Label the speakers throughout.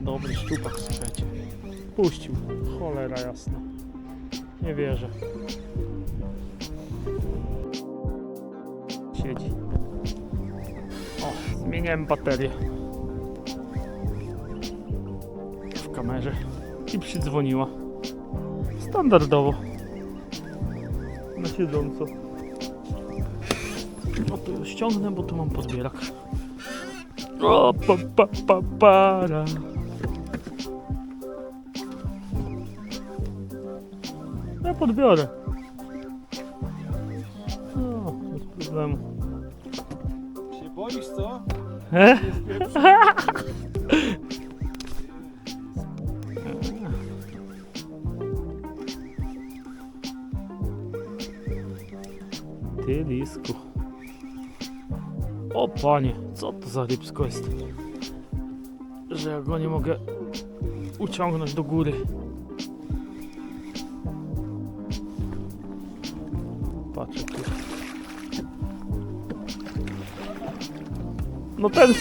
Speaker 1: Dobry szczupak, słuchajcie. Puścił. Cholera jasna. Nie wierzę. Siedzi. O, zmieniałem baterię. W kamerze. I przydzwoniła. Standardowo. Na siedząco. No to ściągnę, bo tu mam podbierak. O, pa, pa, pa, para. Ja podbiorę. No, bez problemu.
Speaker 2: Się boisz co?
Speaker 1: E? Ty lisku. O panie, co to za rybsko jest? Że ja go nie mogę uciągnąć do góry. Patrzę tu. No ten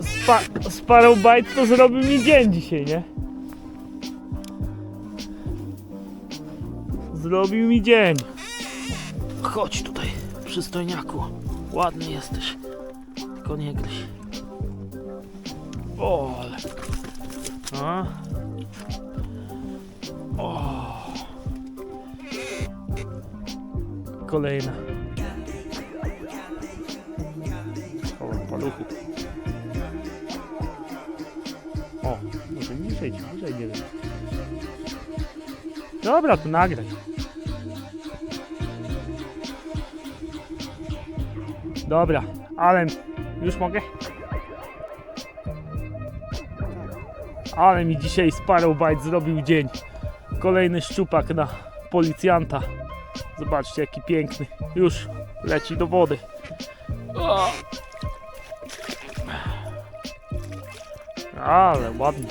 Speaker 1: spa, Sparrow Bite to zrobił mi dzień dzisiaj, nie? Zrobił mi dzień. Chodź tutaj, przystojniaku. Ładny jesteś. Tylko nie gryź. O, ale... A? O. Kolejna. O, paluchy. O, może niżej, niżej, nie wiem. Dobra, to nagraj. Dobra, ale już mogę? Ale mi dzisiaj Sparrow Bite zrobił dzień. Kolejny szczupak na policjanta. Zobaczcie jaki piękny. Już leci do wody. Ale ładnie.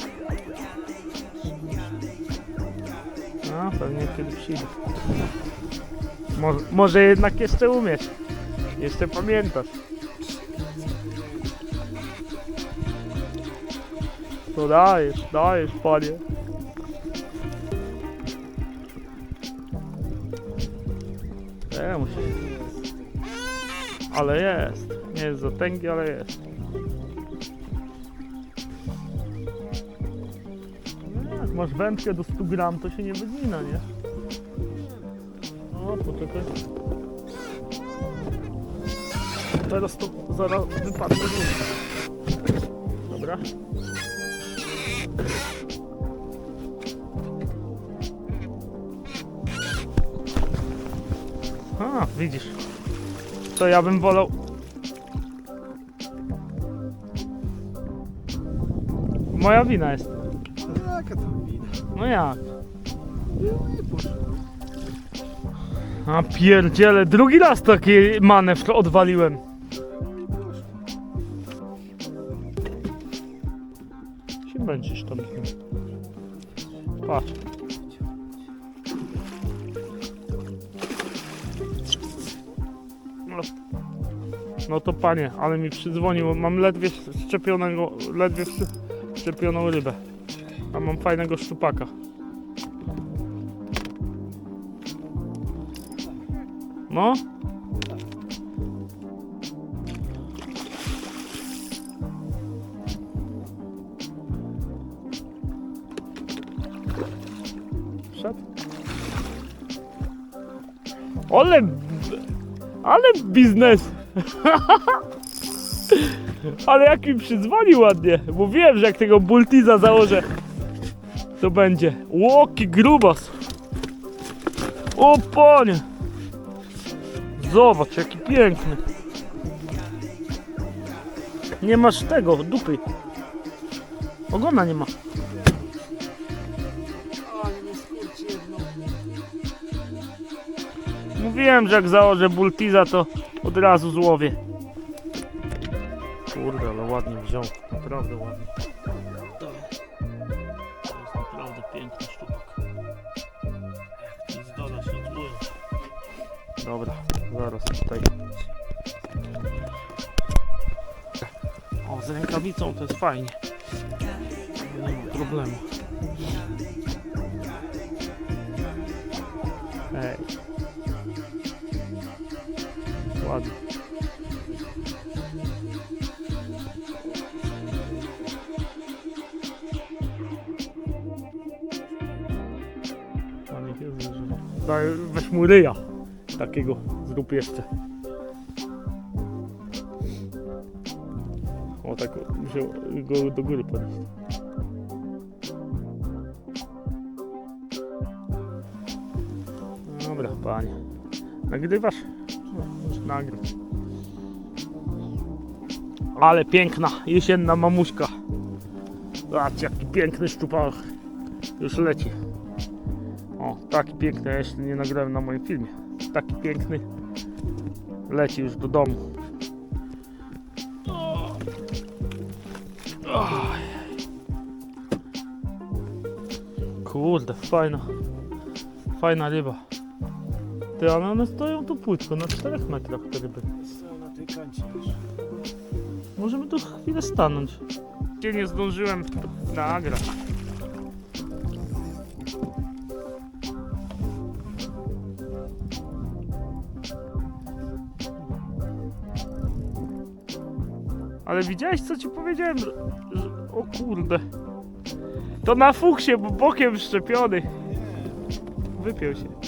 Speaker 1: A, pewnie kiedy przyjdę. Może, może jednak jeszcze umiesz. Jeszcze pamiętasz. To dajesz, dajesz panie. E, musi. Ale jest. Nie jest za tęgi, ale jest. No Jak masz wędkę do 100 gram, to się nie wygina, nie? O, poczekaj. Teraz to zaraz wypadnie z. Dobra. A, widzisz. To ja bym wolał. Moja wina jest.
Speaker 2: Jaka to wina?
Speaker 1: No jak? A pierdziele, drugi raz taki manewr odwaliłem. Męczysz tam. Patrz. No. No to panie, ale mi przydzwonił, mam ledwie szczepionego, ledwie szcz- szczepioną rybę. A mam fajnego szczupaka. No. Ale... Ale biznes! Ale jak mi przydzwoni ładnie. Mówiłem, że jak tego bultiza założę, to będzie. Łoki grubas. O panie! Zobacz, jaki piękny. Nie masz tego, dupy. Ogona nie ma. Mówiłem, że jak założę bultiza, to od razu złowię. Kurde, ale ładnie wziął. Naprawdę ładnie. To jest naprawdę piękny szczupak. Jak się odłoży. Dobra, zaraz tutaj. O, z rękawicą to jest fajnie. Nie ma problemu. Ładnie. Daj, weź mu ryja. Takiego zrób jeszcze. O tak wziął go do góry podnieść. Dobra, panie. Nagrywasz? Nagrać. Ale piękna, jesienna mamuśka. Zobaczcie, jaki piękny szczupak. Już leci. O, taki piękny, ja jeszcze nie nagrałem na moim filmie. Taki piękny. Leci już do domu. Kurde, fajna. Fajna ryba. Ty, ale one stoją tu płytko, na 4 metrach te ryby.
Speaker 2: Są na tej kancie.
Speaker 1: Możemy tu chwilę stanąć. Cię nie zdążyłem nagrać. Ale widziałeś co ci powiedziałem? Że, o kurde. To na fuksie, bo bokiem szczepiony. Wypiął się.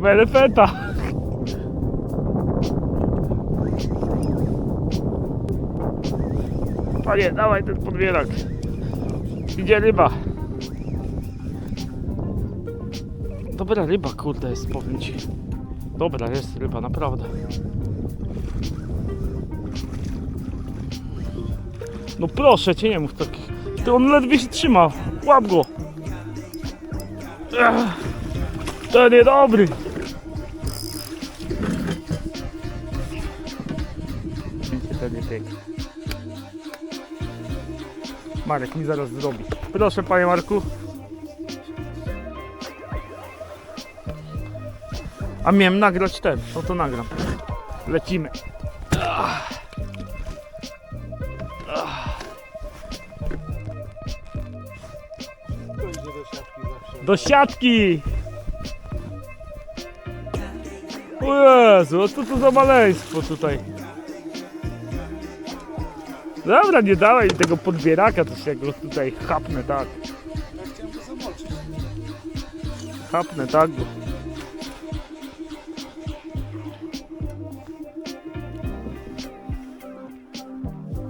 Speaker 1: Melepeta. Panie, dawaj ten podbierak. Idzie ryba. Dobra ryba, kurde jest, powiem ci. Dobra jest ryba, naprawdę. No proszę cię, nie mów takich. Ty on ledwie się trzyma. Łap go. Ech, to niedobry. Marek mi zaraz zrobi. Proszę panie Marku. A miałem nagrać ten, no to nagram. Lecimy.
Speaker 2: Do siatki!
Speaker 1: O Jezu, co to za maleństwo tutaj? Dobra, nie dawaj tego podbieraka, to się go tutaj chapnę tak.
Speaker 2: Ja chciałem go zamoczyć.
Speaker 1: Chapnę tak go.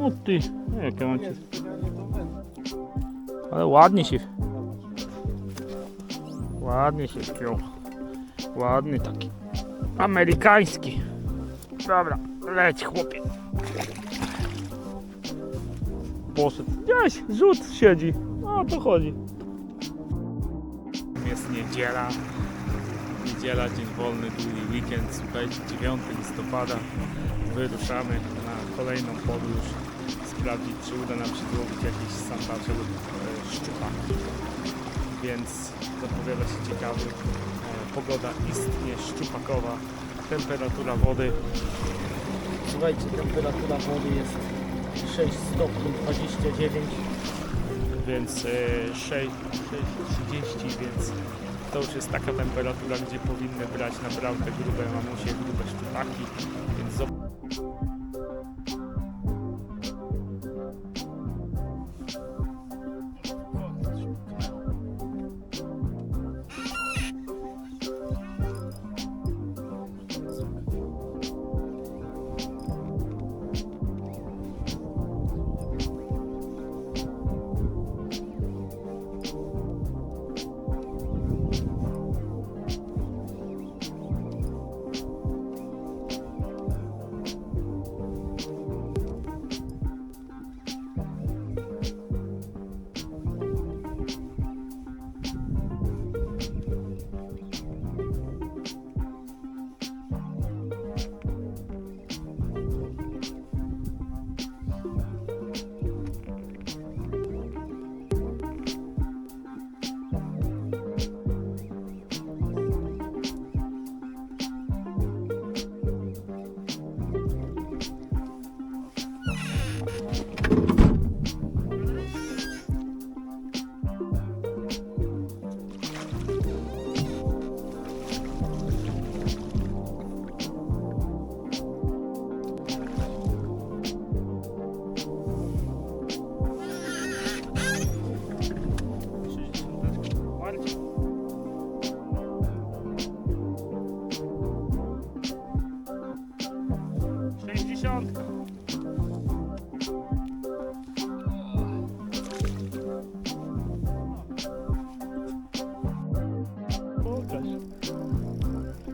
Speaker 1: O ty, jakie
Speaker 2: będę.
Speaker 1: Ale ładnie się. Ładnie się wpiął. Ładny taki. Amerykański. Dobra, leć chłopie. Poszedł. Gdzieś, rzut siedzi. O to chodzi. Jest niedziela. Niedziela, dzień wolny, długi weekend. Słuchajcie, 9 listopada. Wyruszamy na kolejną podróż. Sprawdzić, czy uda nam się złowić jakiś sandacze lub e, szczupaki. Więc zapowiada się ciekawy. E, pogoda istnie szczupakowa. Temperatura wody. Słuchajcie, temperatura wody jest 6 stopni 29 więc e, 6, 6,30, więc to już jest taka temperatura, gdzie powinny brać naprawdę grube mamusie, grube szczupaki,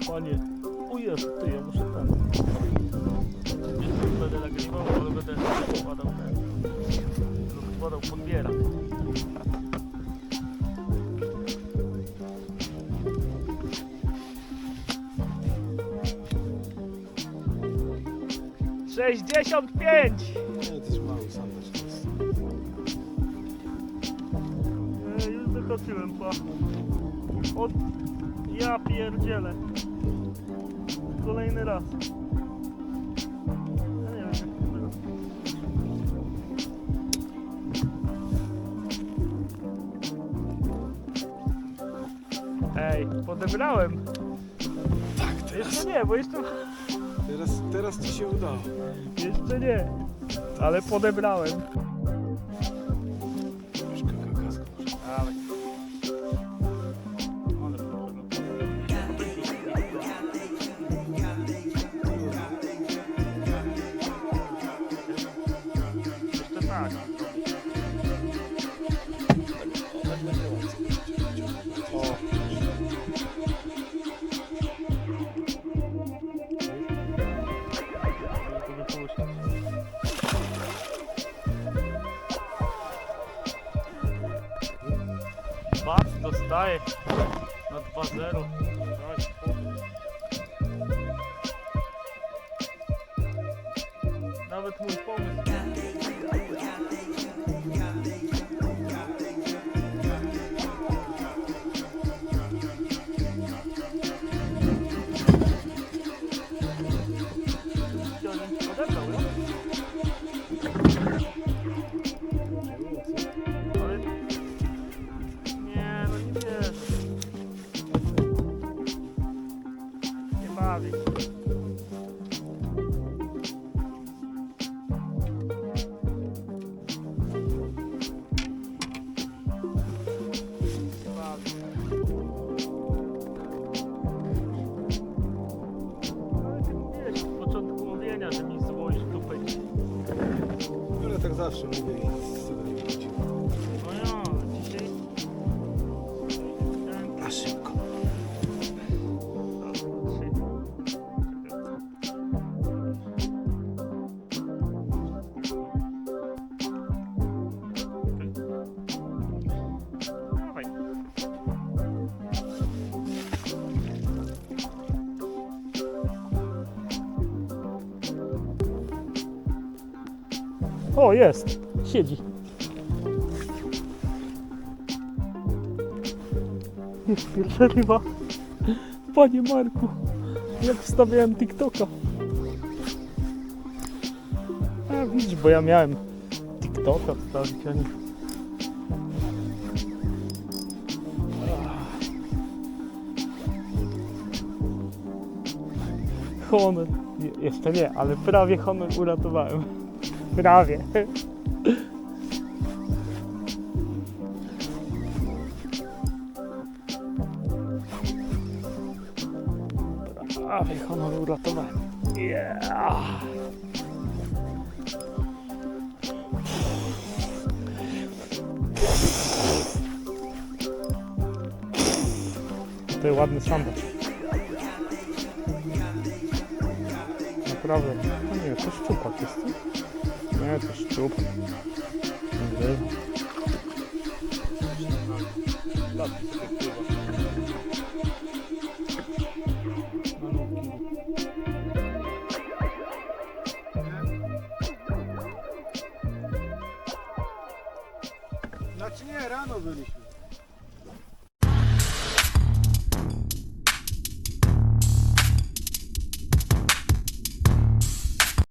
Speaker 1: Panie, Jezu, ty, ja muszę ten. Nie tu będę nagrywał, ale będę podał ten. lub Podał podbierak. Sześćdziesiąt pięć!
Speaker 3: Nie, to jest mały jest.
Speaker 1: E, Już wykoczyłem, pa. Od... Ja pierdzielę. Kolejny raz. Ja nie wiem jak to było. Ej, podebrałem.
Speaker 3: Tak, teraz,
Speaker 1: Jeszcze nie, bo jeszcze,
Speaker 3: teraz, teraz ci się udało.
Speaker 1: jeszcze nie. Ale podebrałem. Bac dostaje na 2-0. Oj, spokój. Nawet mój pomysł. O, jest. Siedzi. Jest pierwsza. Panie Marku, jak wstawiałem TikToka. A widzisz, bo ja miałem TikToka wstawić, a nie... Honor. Je- Jeszcze nie, ale prawie honor uratowałem. Prawie. Prawie honor uratowałem. Yeah. Jest ładny sandacz. Naprawdę. No nie, to szczupak jest. Co? Nie, to